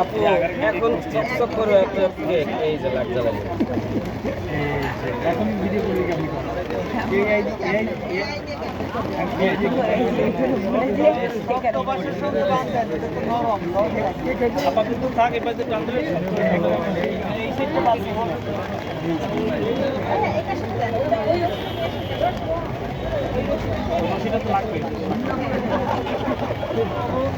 আপু এখন চকচক করে একটা কেক এই যে লাগ জ্বালাই এখন ভিডিও করে কেমন এই এই এই আপাতত থাক এবার যে। টানতে এই সেটটা আছে সেটা তো লাগবে ও কেক বড় আছে এই যে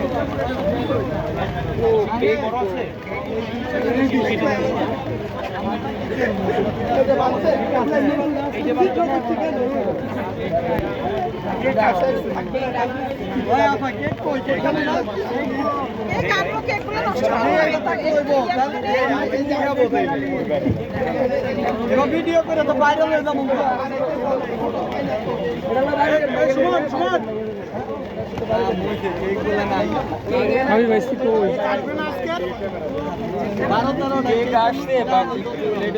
ভিডিও করে তো হয়ে যাব সুমন সুমন আমি বেশি কই বারো তেরো কেক আসছে? লেট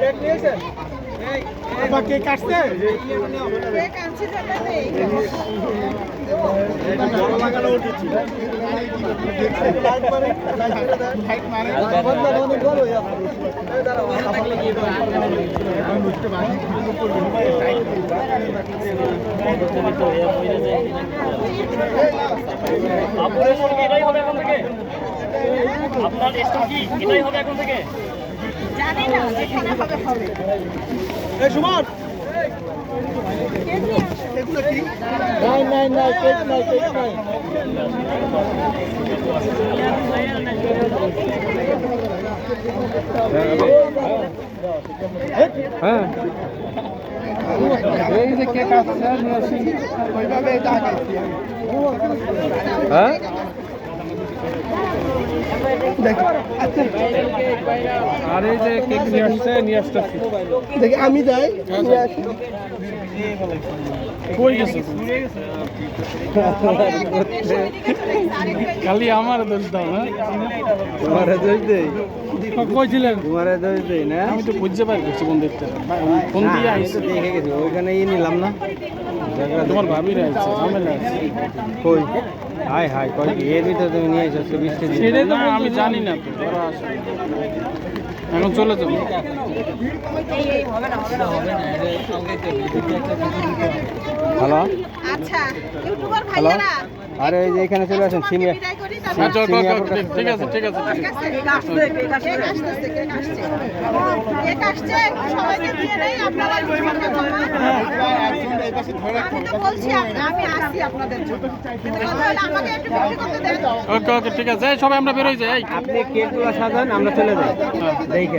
কেক থেকে আপনার স্টোর কি? এটাই হবে এখন থেকে। জানি না যেখানে হবে হবে। এই সুমন! কেক নিয়ে আসো। এগুলো কি? নাই নাই নাই কেক নাই কেক নাই। হ্যাঁ এই যে কেক আসছে ওইভাবে হ্যাঁ আর এই যে দেখি আমি যাই নিয়ে আসি হয়ে খালি আমার দোষ দাও না তোমার দোষ দেই। কইছিলেন। তোমার দোষ দেই না? আমি তো বুঝতে পারি কোন দেখতে কোন দিয়ে আইছে? দেখে গেছি ওইখানেই নিলাম না। তোমার ভাবির আইছে ঝামেলা আছে। কই? হাই হাই কই এর ভিতরে তুমি নিয়ে এসেছ বৃষ্টি সেটাই তো আমি জানি না তো। এখন চলে যাব। হ্যালো? আচ্ছা ইউটিউবার ভাইয়ারা। আরে এই যে এখানে চলে আসেন সিনিয়র বিদায় হ্যাঁ, ঠিক আছে ঠিক আছে ঠিক আছে? কেক আসতেছে, কেক আসতেছে, কেক আসছে। আসছে, সবাইকে দিয়ে দেই, আপনারা একটু সঙ্গে জমা। আমি তো বলছি আমি- আসি আপনাদের ওকে ওকে ঠিক আছে। সবাই আমরা বেরোই যাই আপনি কেকগুলো সাজান আমরা চলে যাই। হ্যাঁ। দেখে।